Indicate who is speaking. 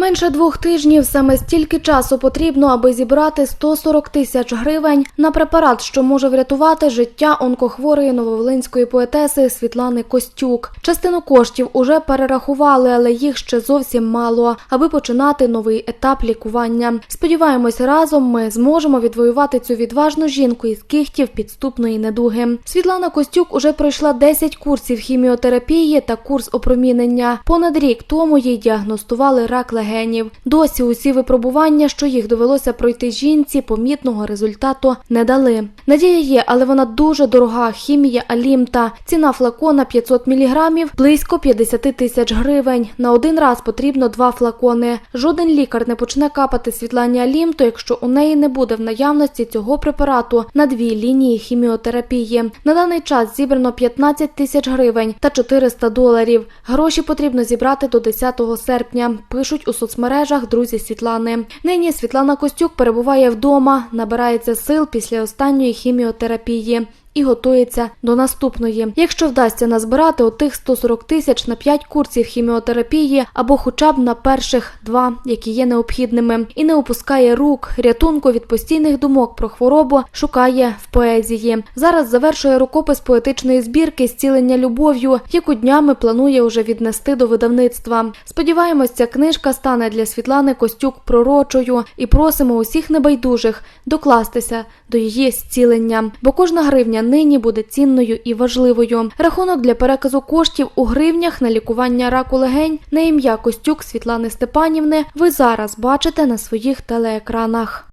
Speaker 1: Менше двох тижнів саме стільки часу потрібно, аби зібрати 140 тисяч гривень на препарат, що може врятувати життя онкохворої нововолинської поетеси Світлани Костюк. Частину коштів уже перерахували, але їх ще зовсім мало, аби починати новий етап лікування. Сподіваємось, разом ми зможемо відвоювати цю відважну жінку із кіхтів підступної недуги. Світлана Костюк уже пройшла 10 курсів хіміотерапії та курс опромінення. Понад рік тому їй діагностували рак легенів. Досі усі випробування, що їх довелося пройти жінці, помітного результату не дали. Надія є, але вона дуже дорога. Хімія Алімта. Ціна флакона 500 мг – близько 50 тисяч гривень. На один раз потрібно два флакони. Жоден лікар не почне капати Світлані Алімту, якщо у неї не буде в наявності цього препарату на дві лінії хіміотерапії. На даний час зібрано 15 тисяч гривень та 400 доларів. Гроші потрібно зібрати до 10 серпня. Пишуть у соцмережах друзі Світлани. Нині Світлана Костюк перебуває вдома, набирається сил після останньої хіміотерапії. І готується до наступної. Якщо вдасться назбирати отих 140 тисяч на 5 курсів хіміотерапії або хоча б на перших два, які є необхідними, і не опускає рук, рятунку від постійних думок про хворобу шукає в поезії. Зараз завершує рукопис поетичної збірки Зцілення любов'ю, яку днями планує уже віднести до видавництва. Сподіваємось, ця книжка стане для Світлани Костюк пророчою і просимо усіх небайдужих докластися до її зцілення, бо кожна гривня нині буде цінною і важливою. Рахунок для переказу коштів у гривнях на лікування раку легень на ім'я Костюк Світлани Степанівни ви зараз бачите на своїх телеекранах.